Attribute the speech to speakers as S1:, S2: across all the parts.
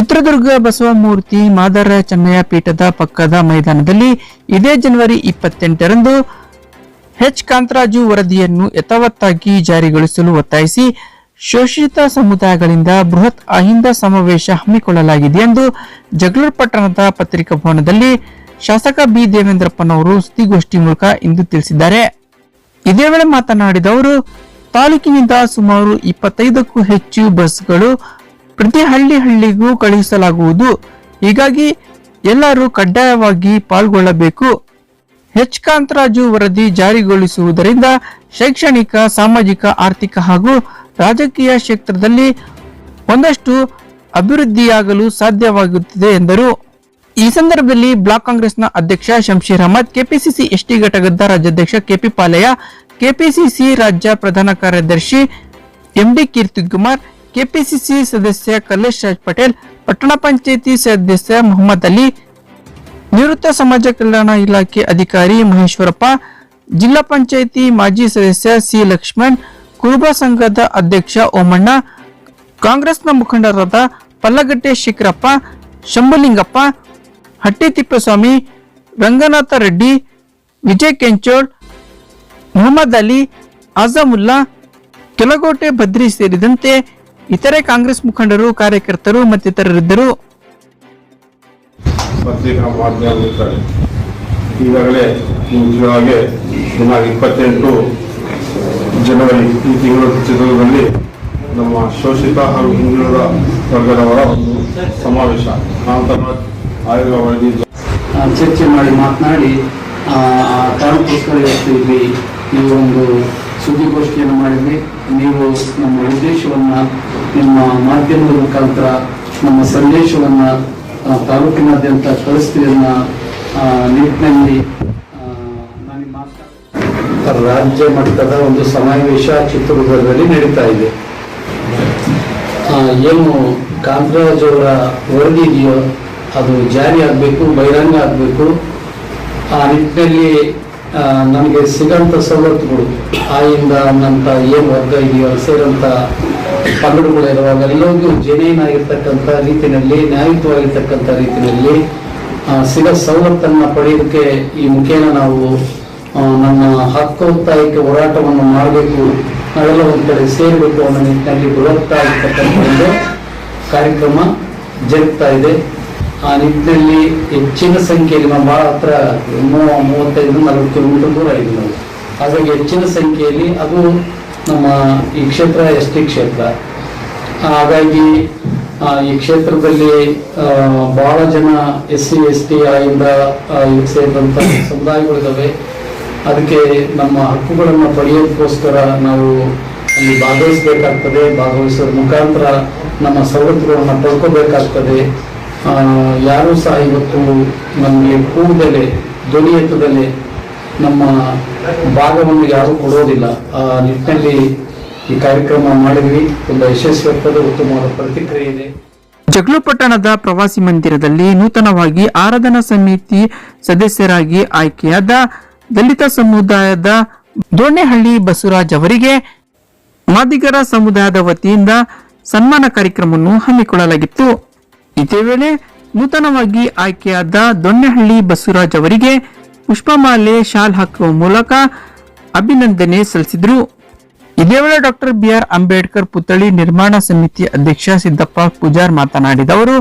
S1: ಚಿತ್ರದುರ್ಗ ಬಸವಮೂರ್ತಿ ಮಾದರ ಚೆನ್ನಯ್ಯ ಪೀಠದ ಪಕ್ಕದ ಮೈದಾನದಲ್ಲಿ ಇದೇ ಜನವರಿ ಇಪ್ಪತ್ತೆಂಟರಂದು ಹೆಚ್ ಕಾಂತರಾಜು ವರದಿಯನ್ನು ಯಥಾವತ್ತಾಗಿ ಜಾರಿಗೊಳಿಸಲು ಒತ್ತಾಯಿಸಿ ಶೋಷಿತ ಸಮುದಾಯಗಳಿಂದ ಬೃಹತ್ ಅಹಿಂದ ಸಮಾವೇಶ ಹಮ್ಮಿಕೊಳ್ಳಲಾಗಿದೆ ಎಂದು ಜಗಳೂರು ಪಟ್ಟಣದ ಪತ್ರಿಕಾ ಭವನದಲ್ಲಿ ಶಾಸಕ ಬಿ ದೇವೇಂದ್ರಪ್ಪನವರು ಸುದ್ದಿಗೋಷ್ಠಿ ಮೂಲಕ ಇಂದು ತಿಳಿಸಿದ್ದಾರೆ. ಇದೇ ವೇಳೆ ಮಾತನಾಡಿದ ಅವರು, ತಾಲೂಕಿನಿಂದ ಸುಮಾರು ಇಪ್ಪತ್ತೈದಕ್ಕೂ ಹೆಚ್ಚು ಬಸ್ಗಳು ಪ್ರತಿ ಹಳ್ಳಿ ಹಳ್ಳಿಗೂ ಕಳುಹಿಸಲಾಗುವುದು. ಹೀಗಾಗಿ ಎಲ್ಲರೂ ಕಡ್ಡಾಯವಾಗಿ ಪಾಲ್ಗೊಳ್ಳಬೇಕು. ಹೆಚ್ ಕಾಂತರಾಜು ವರದಿ ಜಾರಿಗೊಳಿಸುವುದರಿಂದ ಶೈಕ್ಷಣಿಕ, ಸಾಮಾಜಿಕ, ಆರ್ಥಿಕ ಹಾಗೂ ರಾಜಕೀಯ ಕ್ಷೇತ್ರದಲ್ಲಿ ಒಂದಷ್ಟು ಅಭಿವೃದ್ಧಿಯಾಗಲು ಸಾಧ್ಯವಾಗುತ್ತದೆ ಎಂದರು. ಈ ಸಂದರ್ಭದಲ್ಲಿ ಬ್ಲಾಕ್ ಕಾಂಗ್ರೆಸ್ನ ಅಧ್ಯಕ್ಷ ಶಂಶೀರ್ ಅಹಮದ್, ಕೆಪಿಸಿಸಿ ಎಸ್ಟಿ ಘಟಕದ ರಾಜ್ಯಾಧ್ಯಕ್ಷ ಕೆಪಿ ಪಾಲಯ್ಯ, ಕೆಪಿಸಿಸಿ ರಾಜ್ಯ ಪ್ರಧಾನ ಕಾರ್ಯದರ್ಶಿ ಎಂಡಿ ಕೀರ್ತಿಕುಮಾರ್ ಕೆಪಿಸಿಸಿ ಸದಸ್ಯ ಕಲ್ಲೇಶ್ ರಾಜ್ ಪಟೇಲ್, ಪಟ್ಟಣ ಪಂಚಾಯಿತಿ ಸದಸ್ಯ ಮೊಹಮ್ಮದ್ ಅಲಿ, ನಿವೃತ್ತ ಸಮಾಜ ಕಲ್ಯಾಣ ಇಲಾಖೆ ಅಧಿಕಾರಿ ಮಹೇಶ್ವರಪ್ಪ, ಜಿಲ್ಲಾ ಪಂಚಾಯಿತಿ ಮಾಜಿ ಸದಸ್ಯ ಸಿ ಲಕ್ಷ್ಮಣ್, ಕುರುಬ ಸಂಘದ ಅಧ್ಯಕ್ಷ ಓಮಣ್ಣ, ಕಾಂಗ್ರೆಸ್ನ ಮುಖಂಡರಾದ ಪಲ್ಲಗಟ್ಟೆ ಶಿಖರಪ್ಪ, ಶಂಭುಲಿಂಗಪ್ಪ, ಹಟ್ಟಿ ತಿಪ್ಪಸ್ವಾಮಿ, ರಂಗನಾಥ ರೆಡ್ಡಿ, ವಿಜಯ್ ಕೆಂಚೋಳ್, ಮೊಹಮ್ಮದ್ ಅಲಿ ಅಜಮುಲ್ಲಾ ಕೆಲಗೋಟೆ ಬದ್ರಿ ಸೇರಿದಂತೆ ಇತರೆ ಕಾಂಗ್ರೆಸ್ ಮುಖಂಡರು ಕಾರ್ಯಕರ್ತರು ಮತ್ತಿತರರಿದ್ದರು
S2: ಈಗಾಗಲೇ ಮುಖ್ಯವಾಗಿ ದಿನಾಂಕ ಇಪ್ಪತ್ತೆಂಟು ಜನವರಿ ಈ ತಿಂಗಳ ಚಿತ್ರದುರ್ಗದಲ್ಲಿ ನಮ್ಮ ಶೋಷಿತ ಹಾಗೂ ಹಿಂದುಳಿದ ವರ್ಗದವರ ಒಂದು ಸಮಾವೇಶ. ಕಾಂತರಾಜ್ ಆಯೋಗ ವರದಿ
S3: ಚರ್ಚೆ ಮಾಡಿ ಮಾತನಾಡಿ ಕಾರಣಕ್ಕೋಸ್ಕರ ಇವತ್ತು ಇಲ್ಲಿ ಈ ಒಂದು ಸುದ್ದಿಗೋಷ್ಠಿಯನ್ನು ಮಾಡಿದ್ವಿ ನೀವು ನಮ್ಮ ಉದ್ದೇಶವನ್ನು, ನಿಮ್ಮ ಮಾಧ್ಯಮದ ಮುಖಾಂತರ ನಮ್ಮ ಸಂದೇಶವನ್ನು ತಾಲೂಕಿನಾದ್ಯಂತ ಕಳಿಸ್ತೀವಿ ಅನ್ನೋ ನಿಟ್ಟಿನಲ್ಲಿ ರಾಜ್ಯ ಮಟ್ಟದ ಒಂದು ಸಮಾವೇಶ ಚಿತ್ರದುರ್ಗದಲ್ಲಿ ನಡೀತಾ ಇದೆ. ಏನು ಕಾಂತರಾಜ್ ಅವರ ವರದಿ ಇದೆಯೋ, ಅದು ಜಾರಿ ಆಗಬೇಕು, ಬಹಿರಂಗ ಆಗಬೇಕು. ಆ ನಿಟ್ಟಿನಲ್ಲಿ ನಮಗೆ ಸಿಗೋಂಥ ಸವಲತ್ತುಗಳು, ಆಯಿಂದ ಅನ್ನಂಥ ಏನು ವರ್ಗ ಇದೆಯೋ ಸೇರೋಂಥ ಪಂಗಡಗಳು ಇರುವಾಗ ಎಲ್ಲರಿಗೂ ಜೆನ್ಯೂನ್ ಆಗಿರ್ತಕ್ಕಂಥ ರೀತಿಯಲ್ಲಿ, ನ್ಯಾಯಯುತವಾಗಿರ್ತಕ್ಕಂಥ ರೀತಿಯಲ್ಲಿ ಸಿಗೋ ಸವಲತ್ತನ್ನು ಪಡೆಯೋದಕ್ಕೆ ಈ ಮುಖೇನ ನಾವು ನಮ್ಮ ಹಕ್ಕು ಒತ್ತಾಯಕ್ಕೆ ಹೋರಾಟವನ್ನು ಮಾಡಬೇಕು, ನಾವೆಲ್ಲ ಒಂದು ಕಡೆ ಸೇರಬೇಕು ಅನ್ನೋ ನಿಟ್ಟಿನಲ್ಲಿ ಬೃಹತ್ತಾಗಿರ್ತಕ್ಕಂಥ ಒಂದು ಕಾರ್ಯಕ್ರಮ ಜರುಗ್ತಾ ಇದೆ. ಆ ನಿಟ್ಟಿನಲ್ಲಿ ಹೆಚ್ಚಿನ ಸಂಖ್ಯೆಯಲ್ಲಿ ನಾವು ಭಾಳ ಹತ್ರ ಮೂವತ್ತೈದು, ನಲವತ್ತು ಕಿಲೋಮೀಟರ್ ದೂರ ಇದೆ ನಾವು ಹಾಗಾಗಿ ಹೆಚ್ಚಿನ ಸಂಖ್ಯೆಯಲ್ಲಿ ಅದು ನಮ್ಮ ಈ ಕ್ಷೇತ್ರ ಎಸ್ ಟಿ ಕ್ಷೇತ್ರ. ಹಾಗಾಗಿ ಈ ಕ್ಷೇತ್ರದಲ್ಲಿ ಭಾಳ ಜನ ಎಸ್ ಸಿ, ಎಸ್ ಟಿ ಆಯಿಂದ ಸೇರಿದಂಥ ಸಮುದಾಯಗಳಿದ್ದಾವೆ ಅದಕ್ಕೆ ನಮ್ಮ ಹಕ್ಕುಗಳನ್ನು ಪಡೆಯೋದಕ್ಕೋಸ್ಕರ ನಾವು ಅಲ್ಲಿ ಭಾಗವಹಿಸಬೇಕಾಗ್ತದೆ. ಭಾಗವಹಿಸೋದ್ರ ಮುಖಾಂತರ ನಮ್ಮ ಸವಲತ್ತುಗಳನ್ನು ಪಡ್ಕೋಬೇಕಾಗ್ತದೆ. ಯಾರೂ ಸಹ ಇವತ್ತು ನಮಗೆ ಕೂದಲೆ ಧ್ವನಿ ನಮ್ಮ ಭಾಗವನ್ನು ಯಾರೂ ಕೊಡೋದಿಲ್ಲ. ಆ, ನಿಟ್ಟಿನಲ್ಲಿ ಈ ಕಾರ್ಯಕ್ರಮ ಮಾಡಿದ್ವಿ. ತುಂಬ ಯಶಸ್ವಿ ಉತ್ತಮವಾದ ಪ್ರತಿಕ್ರಿಯೆ ಇದೆ.
S1: ಜಗಳೂರು ಪಟ್ಟಣದ ಪ್ರವಾಸಿ ಮಂದಿರದಲ್ಲಿ ನೂತನವಾಗಿ ಆರಾಧನಾ ಸಮಿತಿ ಸದಸ್ಯರಾಗಿ ಆಯ್ಕೆಯಾದ ದಲಿತ ಸಮುದಾಯದ ದೋಣೆಹಳ್ಳಿ ಬಸವರಾಜ್ ಅವರಿಗೆ ಮಾದಿಗರ ಸಮುದಾಯದ ವತಿಯಿಂದ ಸನ್ಮಾನ ಕಾರ್ಯಕ್ರಮವನ್ನು ಹಮ್ಮಿಕೊಳ್ಳಲಾಗಿತ್ತು. ಇದೇ ವೇಳೆ ನೂತನವಾಗಿ ಆಯ್ಕೆಯಾದ ದೊಣ್ಣೆಹಳ್ಳಿ ಬಸವರಾಜ್ ಅವರಿಗೆ ಪುಷ್ಪಮಾಲೆ, ಶಾಲ್ ಹಾಕುವ ಮೂಲಕ ಅಭಿನಂದನೆ ಸಲ್ಲಿಸಿದರು. ಇದೇ ವೇಳೆ ಡಾಕ್ಟರ್ ಬಿಆರ್ ಅಂಬೇಡ್ಕರ್ ಪುತ್ಥಳಿ ನಿರ್ಮಾಣ ಸಮಿತಿ ಅಧ್ಯಕ್ಷ ಸಿದ್ದಪ್ಪ ಪೂಜಾರ್ ಮಾತನಾಡಿದ ಅವರು,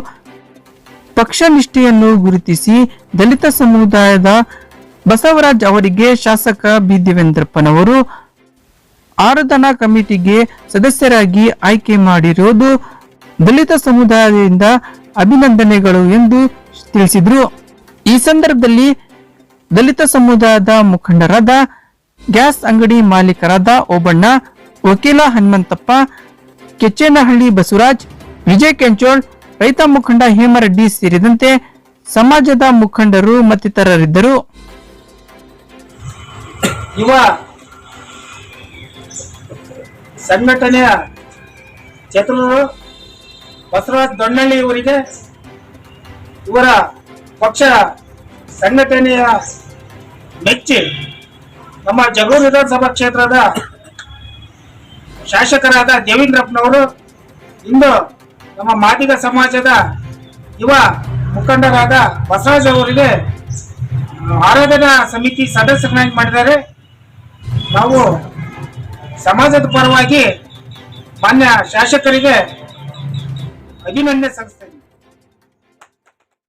S1: ಪಕ್ಷ ನಿಷ್ಠೆಯನ್ನು ಗುರುತಿಸಿ ದಲಿತ ಸಮುದಾಯದ ಬಸವರಾಜ್ ಅವರಿಗೆ ಶಾಸಕ ಬಿ. ದೇವೇಂದ್ರಪ್ಪನವರು ಆರಾಧನಾ ಕಮಿಟಿಗೆ ಸದಸ್ಯರಾಗಿ ಆಯ್ಕೆ ಮಾಡಿರುವುದು ದಲಿತ ಸಮುದಾಯದಿಂದ ಅಭಿನಂದನೆಗಳು ಎಂದು ತಿಳಿಸಿದರು. ಈ ಸಂದರ್ಭದಲ್ಲಿ ದಲಿತ ಸಮುದಾಯದ ಮುಖಂಡರಾದ ಗ್ಯಾಸ್ ಅಂಗಡಿ ಮಾಲೀಕರಾದ ಓಬಣ್ಣ, ವಕೀಲ ಹನುಮಂತಪ್ಪ, ಕೆಚ್ಚೇನಹಳ್ಳಿ ಬಸವರಾಜ್, ವಿಜಯ್ ಕೆಂಚೋಳ್, ರೈತ ಮುಖಂಡ ಹೇಮರೆಡ್ಡಿ ಸೇರಿದಂತೆ ಸಮಾಜದ ಮುಖಂಡರು ಮತ್ತಿತರರಿದ್ದರು.
S4: ಯುವ ಸಂಘಟನೆಯ ಚತುರರು ಬಸವರಾಜ್ ದೊಣ್ಣಳ್ಳಿ ಇವರಿಗೆ ಇವರ ಪಕ್ಷ ಸಂಘಟನೆಯ ಮೆಚ್ಚಿ ನಮ್ಮ ಜಗಳೂರು ವಿಧಾನಸಭಾ ಕ್ಷೇತ್ರದ ಶಾಸಕರಾದ ದೇವೇಂದ್ರಪ್ಪನವರು ಇಂದು ನಮ್ಮ ಮಾದಿಗ ಸಮಾಜದ ಯುವ ಮುಖಂಡರಾದ ಬಸವರಾಜ್ ಅವರಿಗೆ ಆರಾಧನಾ ಸಮಿತಿ ಸದಸ್ಯರನ್ನಾಗಿ ಮಾಡಿದ್ದಾರೆ. ನಾವು ಸಮಾಜದ ಪರವಾಗಿ ಮಾನ್ಯ ಶಾಸಕರಿಗೆ ಅಭಿನಂದನೆ ಸಲ್ಲಿಸ್ತೇವೆ